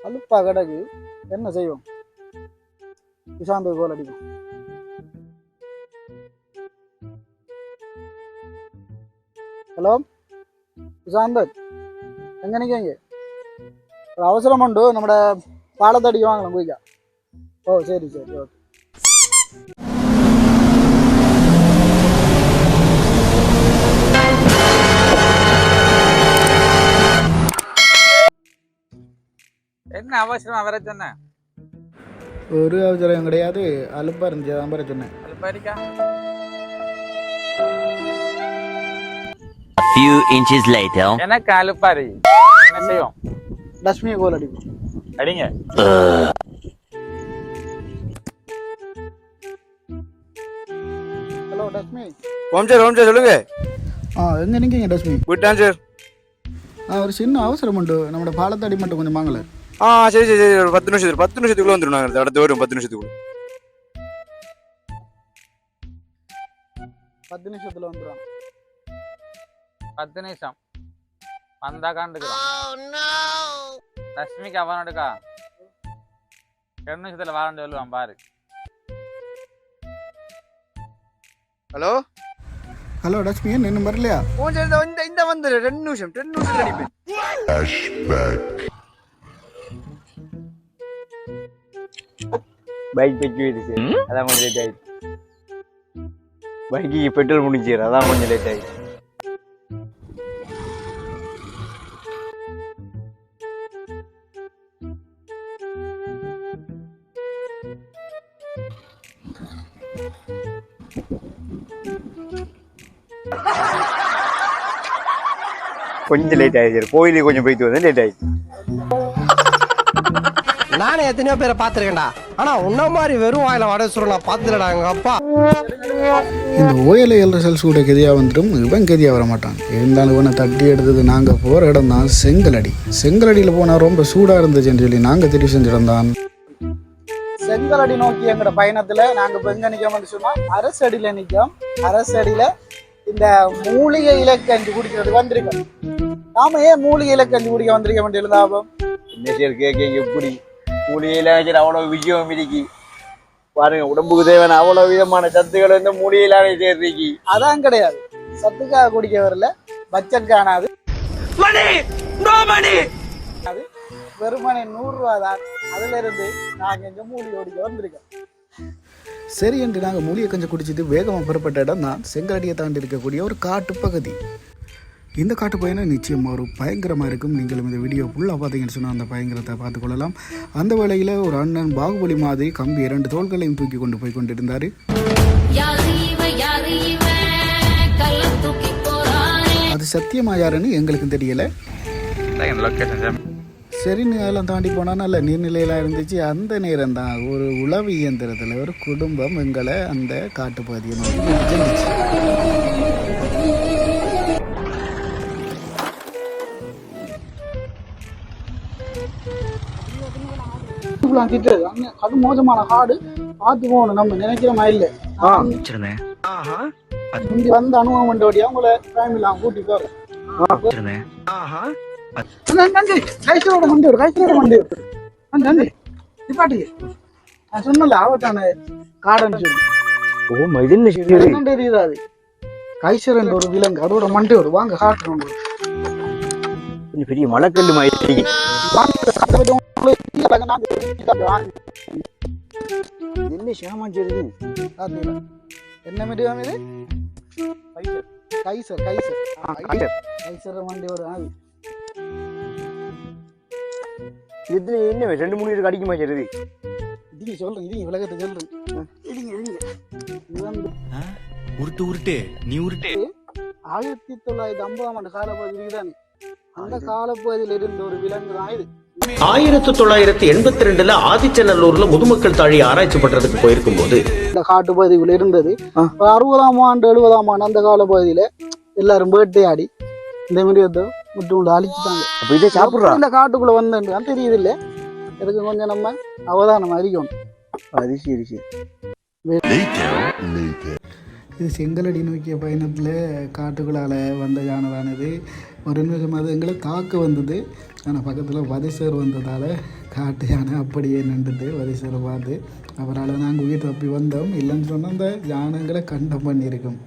அலுப்பா கிடக்கு என்ன செய்வோம் சுசாந்த் கோல் அடிக்கும் ஹலோ சுசாந்தர் எங்க நிக்கீங்க ஒரு அவசரம் உண்டு நம்மட பாலத்தடி வாங்கலாம் போய்க்கா ஓ சரி என்ன அவசரமா வர சொன்ன? ஒரு அவசரம் கிடையாது. அலுப்பா இருந்துச்சு பாரு சொன்னேன். அது பறிக்கா A few inches later. எனக்கு அலுப்பாரு என்ன செய்வோம்? லட்சுமி கோல் அடிக்கும் அடிங்க. ஹலோ லட்சுமி. ஓம் சார் ஓம் சார் சொல்லுங்க. ஆ எங்க நிக்கீங்க லட்சுமி? விட்டான் சார். ஆ ஒரு சின்ன அவசரம் உண்டு. நம்மட பாலத்தடி மட்டும் கொஞ்சம் வாங்கல. ஆ சரி சரி சரி ஒரு பத்து நிமிஷத்துக்கு பத்து நிமிஷத்துக்குள்ள வந்துடும் நாங்கள் அடுத்து. வரும் பத்து நிமிஷத்துக்குள்ள. பத்து நிமிஷத்துல வந்துடும் பத்து நிமிஷம். வந்தா காண்டுக்கிறான் லட்சுமிக்கு அவனோடுக்கா ரெண்டு நிமிஷத்துல வாரண்டு சொல்லுவான் பாரு. ஹலோ? ஹலோ லட்சுமி என்ன வரலையா? இந்த- இந்த இந்த வந்து ரெண்டு நிமிஷம் ரெண்டு நிமிஷத்துல அடிப்பேன். பைக் தைக்க போயிடுச்சு அதான் கொஞ்சம் லேட் ஆயிடுச்சு. பைக்கு பெட்ரோல் முடிஞ்சிரு அதான் கொஞ்சம் லேட் ஆயிடுச்சு. கொஞ்சம் லேட் ஆயிடுச்சு. கோயிலுக்கு கொஞ்சம் போயிட்டு வந்தேன். லேட் ஆயிடுச்சு. நானே எத்தனையோ பேரை பார்த்துருக்கேன்டா. ஆனா உன்ன மாதிரி வெறும் வாயில வடை சுருள் நான் பார்த்துலடா எங்க அப்பா. இந்த ஓஎல்ஐஎல் ரிசல்ட்ஸ் கூட கெதியாக வந்துடும் இவன் கெதியாக வர மாட்டான் இருந்தாலும் இவனை தட்டி எடுத்தது நாங்கள் போகிற இடம் தான் செங்கலடி. செங்கலடியில் போனால் ரொம்ப சூடாக இருந்துச்சுன்னு சொல்லி நாங்கள் தெரிவு செஞ்ச இடம் தான் செங்கலடி நோக்கி எங்களோட பயணத்தில் நாங்கள் இப்போ எங்கே நிற்கோம்னு சொன்னால் அரசடியில் நிற்கோம் அரசடியில் இந்த மூலிகை இலக்கஞ்சி குடிக்கிறது வந்திருக்கோம். நாம ஏன் மூலிகை இலக்கஞ்சி குடிக்க வந்திருக்க வேண்டிய லாபம்? என்ன கேட்க எப்படி? மூலிகையில வச்சு அவ்வளவு விஷயம் இருக்கு பாருங்க உடம்புக்கு தேவையான அவ்வளவு விதமான சத்துக்கள் வந்து மூலிகையிலான சேர்றீங்க அதான் கிடையாது. சத்துக்காக குடிக்க வரல பட்ஜெட் காணாது. அது வெறுமனே நூறுரூவா தான். அதுல இருந்து நாங்க இந்த மூலிகை ஓடிக்க வந்திருக்கோம். சரி என்று நாங்கள் மூலிகை கஞ்சி குடிச்சிட்டு வேகமாக புறப்பட்ட இடம் தான் செங்கலடியை தாண்டி இருக்கக்கூடிய ஒரு காட்டு பகுதி. இந்த காட்டு பயணம் நிச்சயமாக ஒரு பயங்கரமாக இருக்கும். நீங்களும் இந்த வீடியோ ஃபுல்லாக பார்த்தீங்கன்னு சொன்னால் அந்த பயங்கரத்தை பார்த்துக்கொள்ளலாம் அந்த வேளையில் ஒரு அண்ணன் பாகுபலி மாதிரி கம்பி இரண்டு தோள்களையும் தூக்கி கொண்டு போய் கொண்டிருந்தார். அது சத்தியமா யாருன்னு எங்களுக்கும் தெரியல. சரின்னு அதெல்லாம் தாண்டி போனால் நல்ல நீர்நிலையெல்லாம் இருந்துச்சு. அந்த நேரம் தான் ஒரு உளவு இயந்திரத்தில் ஒரு குடும்பம் எங்களை அந்த காட்டுப்பகுதியை நோக்கி செஞ்சிச்சு அது மோசமான காடு. பார்த்து போகணும் நம்ம நினைக்கிற மாதிரி இல்லை இங்க வந்து அனுபவம் பண்ணபடியா உங்களை ஃபேமிலி கூட்டி போறேன். நன்றி கைசரோட வண்டி ஒரு கைசரோட வண்டி ஒரு நன்றி நிப்பாட்டுங்க நான் சொன்னல ஆபத்தான காடுன்னு சொல்லி. ஓ என்ன சரி தெரியுதா. அது கைசரன் ஒரு விலங்கு அதோட மண்டி ஒரு வாங்க காட்டுறோம். கொஞ்சம் பெரிய மலைக்கல்லு மாதிரி. என்ன சேமாஞ்சது என்ன மீடியம் இது கைசர் கைசர் கைசர். கைசர் வண்டி ஒரு ஆவி இதுல என்ன ரெண்டு மூணு பேருக்கு அடிக்குமா சரி இதுங்க சொல்றேன் இதுங்க விலகத்தை சொல்றேன் இதுங்க இதுங்க உருட்டு உருட்டு நீ உருட்டு ஆயிரத்தி தொள்ளாயிரத்தி ஐம்பதாம் ஆண்டு காலப்பகுதியில் தான் அந்த காலப்பகுதியில் இருந்த ஒரு விலங்கு தான் இது. ஆயிரத்தி தொள்ளாயிரத்தி எண்பத்தி ரெண்டுல ஆதிச்சநல்லூர்ல முதுமக்கள் தாழி ஆராய்ச்சி பண்றதுக்கு போயிருக்கும் போது இந்த காட்டுப்பகுதிக்குள்ள இருந்தது. ஒரு அறுபதாம் ஆண்டு எழுபதாம் ஆண்டு அந்த காலப்பகுதியில எல்லாரும் வேட்டையாடி இந்த மிருகத்தை முட்டு அழிச்சுட்டாங்க. அப்ப இதை சாப்பிடுறா? இந்த காட்டுக்குள்ள வந்து தெரியுது இல்ல இதுக்கு கொஞ்சம் நம்ம அவதானம் அறிக்கணும் அது சரி சரி. இது செங்கலடி நோக்கிய பயணத்தில் காட்டுக்குள்ளால் வந்த யானை ஒரு நிமிஷம் அது எங்களை தாக்க வந்தது. ஆனால் பக்கத்தில் வதிசர் வந்ததால் காட்டு யானை அப்படியே நின்றுது வதிசரை பார்த்து. அவரால் நாங்கள் உயிர் தப்பி வந்தோம். இல்லைன்னு சொன்னால் அந்த யானைங்களை கண்டம் பண்ணியிருக்கோம்.